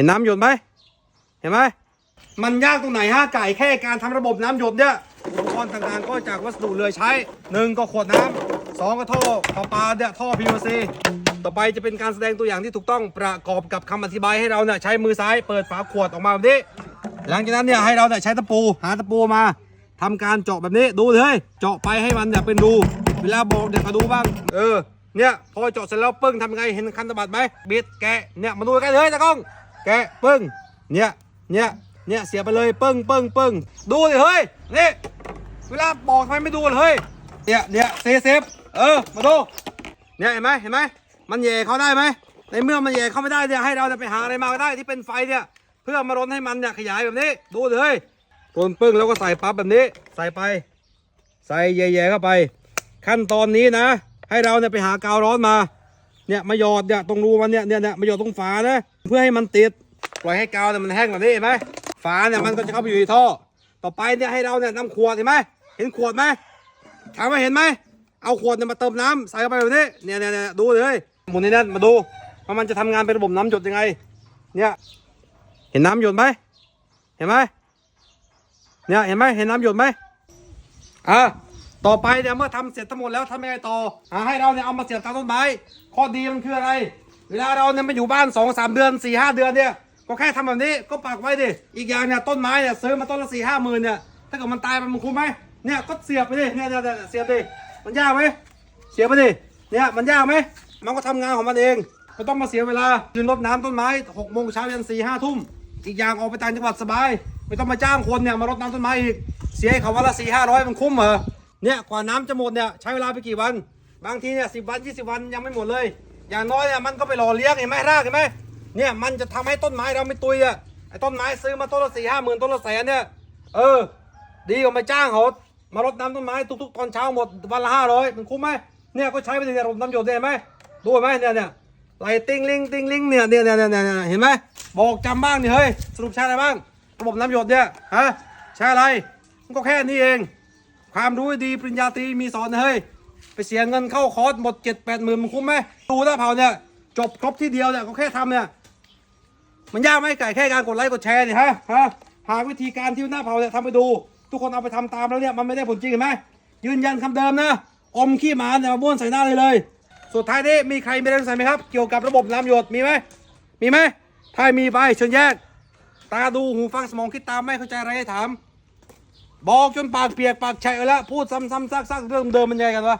ห็นน้ำหยดไหม เห็นไหม มันยากตรงไหนฮะไก่แค่การทำระบบน้ำหยดเนี่ยอุปกรณ์ต่างๆก็จากวัสดุเหลือใช้หนึ่งก็ขวดน้ำสองก็ท่อประปาเนี่ยท่อ PVC ต่อไปจะเป็นการแสดงตัวอย่างที่ถูกต้องประกอบกับคำอธิบายให้เราเนี่ยใช้มือซ้ายเปิดฝาขวดออกมาแบบนี้ หลังจากนั้นเนี่ยให้เราเนี่ยใช้ตะปูหาตะปูมาทำการเจาะแบบนี้ดูเลยเจาะไปให้มันเนี่ยเป็นรูเวลาบอกเด็กก็ดูบ้าง เออเนี่ยพอเจาะเสร็จแล้วปึ้งทำไงเห็นคันตะบัดไหมบิดแกะเนี่ยมาดูกันเลยตะกล้อง แกะปึ้งเนี่ยเนี่ยเนี่ยเสียไปเลยปึ้งปึ้งปึ้งดูเลยเฮ้ยนี่เวลาบอกทำไมไม่ดูเลยเฮ้ยเนี่ยเนี่ยเซฟเซฟเออมาดูเนี่ยเห็นไหมเห็นไหมมันแย่เขาได้ไหมในเมื่อมันแย่เขาไม่ได้เนี่ยให้เราเนี่ยไปหาอะไรมาก็ได้ที่เป็นไฟเนี่ยเพื่อมารนให้มันเนี่ยขยายแบบนี้ดูสิเลยปนปึ้งแล้วก็ใส่ปั๊บแบบนี้ ใส่ไป ใส่แย่ๆเข้าไป ขั้นตอนนี้นะ ให้เราเนี่ยไปหากาวร้อนมา เนี่ยมาหยอดเนี่ยตรงรูมันเนี่ยเนี่ยเนี่ยมาหยอดตรงฝานะเพื่อให้มันติดปล่อยให้กาวเนี่ยมันแห้งแบบนี้เห็นไหมฝาเนี่ยมันก็จะเข้าไปอยู่ในท่อ ต่อไปเนี่ยให้เราเนี่ยนำขวดเห็นไหมเห็นขวดไหมถามว่าเห็นไหมเอาขวดเนี่ยมาเติมน้ำใส่เข้าไปแบบนี้เนี่ยเนี่ยเนี่ยดูเลยหมุนในนั้นมาดูว่ามันจะทำงานเป็นระบบน้ำหยดยังไง เนี่ยเห็นน้ำหยดไหมเห็นไหมเนี่ยเห็นไหมเห็นน้ำหยดไหมอะ ต่อไปเนี่ยเมื่อทำเสร็จทั้งหมดแล้วทำยังไงต่ออะให้เราเนี่ยเอามาเสียบตามต้นไม้ ข้อดีมันคืออะไร เวลาเราเนี่ยมาอยู่บ้าน2อสเดือน4ี่ห้าเดือนเนี่ย ก็แค่ทำแบบนี้ก็ปักไว้ดิ อีกอย่างเนี่ยต้นไม้เนี่ยซื้อมาต้นละสี่ห้าหมื่นเนี่ย ถ้าเกิดมันตายไปมันคุ้มไหมเนี่ยก็เสียบไปดิ เนี่ยเนี่ยเสียบดิ มันยากไหมเสียบไปดิ เนี่ยมันยากไหม มันก็ทำงานของมันเองไม่ต้องมาเสียเวลายืนรดน้ำต้นไม้หกโมงเช้ายันสี่ห้าทุ่ม อีกอย่างออกไปต่างจังหวัดสบาย ไม่ต้องมาจ้างคนเนี่ยมารดน้ำต้นไม้อีก เสียเขาวันละสี่ห้าร้อยมันคุ้มเหรอ เนี่ยกว่าน้ำจะหมดเนี่ยใช้เวลาไปกี่วัน บางทีเนี่ยสิบวันยี่สิบวันยังไม่หมดเลย อย่างน้อยเนี่ยมันก็ไปหล่อเลี้ยงเห็นไหมรากเห็นไหมเนี่ยมันจะทำให้ต้นไม้เราไม่ตุยอะไอ้ต้นไม้ซื้อมาต้นละสี่ห้าหมื่นต้นละแสนเนี่ยเออ ดีกว่ามาจ้างเขามารดน้ำต้นไม้ทุกๆ ตอนเช้าหมดวันละห้าร้อยมันคุ้มไหมเนี่ยก็ใช้ไปในระบบน้ำหยดเนี่ยเห็นไหมดูไหมเนี่ยเนี่ยไหลติ้งลิงติ้งลิงเนี่ยเนี่ยเนี่ยเนี่ยเห็นไหมบอกจำบ้างเนี่ยเฮ้ยสรุปใช้อะไรบ้าง ระบบน้ำหยดเนี่ยฮะใช้อะไรมันก็แค่นี้เอง ความรู้ดีปริญญาตรีมีสอนเฮ้ยไปเสียเงินเข้าคอร์สหมดเจ็ดแปดหมื่นมันคุ้มไหมดูหน้าเผาเนี่ยจบครบที่เดียวเนี่ยก็แค่ทำเนี่ยมันยากไหมไก่แค่การกดไลค์กดแชร์เนี่ยฮะฮะหาวิธีการที่หน้าเผาเนี่ยทำไปดู ทุกคนเอาไปทำตามแล้วเนี่ยมันไม่ได้ผลจริงเห็นไหมยืนยันคำเดิมนะอมขี้หมาเนี่ยมาบ้วนใส่หน้าเลยเลย สุดท้ายนี้มีใครมีเรื่องใส่ไหมครับ เกี่ยวกับระบบน้ำหยดมีไหมมีไหมถ้ามีไปเชิญแยก ตาดูหูฟังสมองคิดตามไม่เข้าใจอะไรให้ถาม บอกจนปากเปียกปากแฉะแล้ว พูดซ้ำๆซักๆเรื่องเดิมมันยังไงกันวะ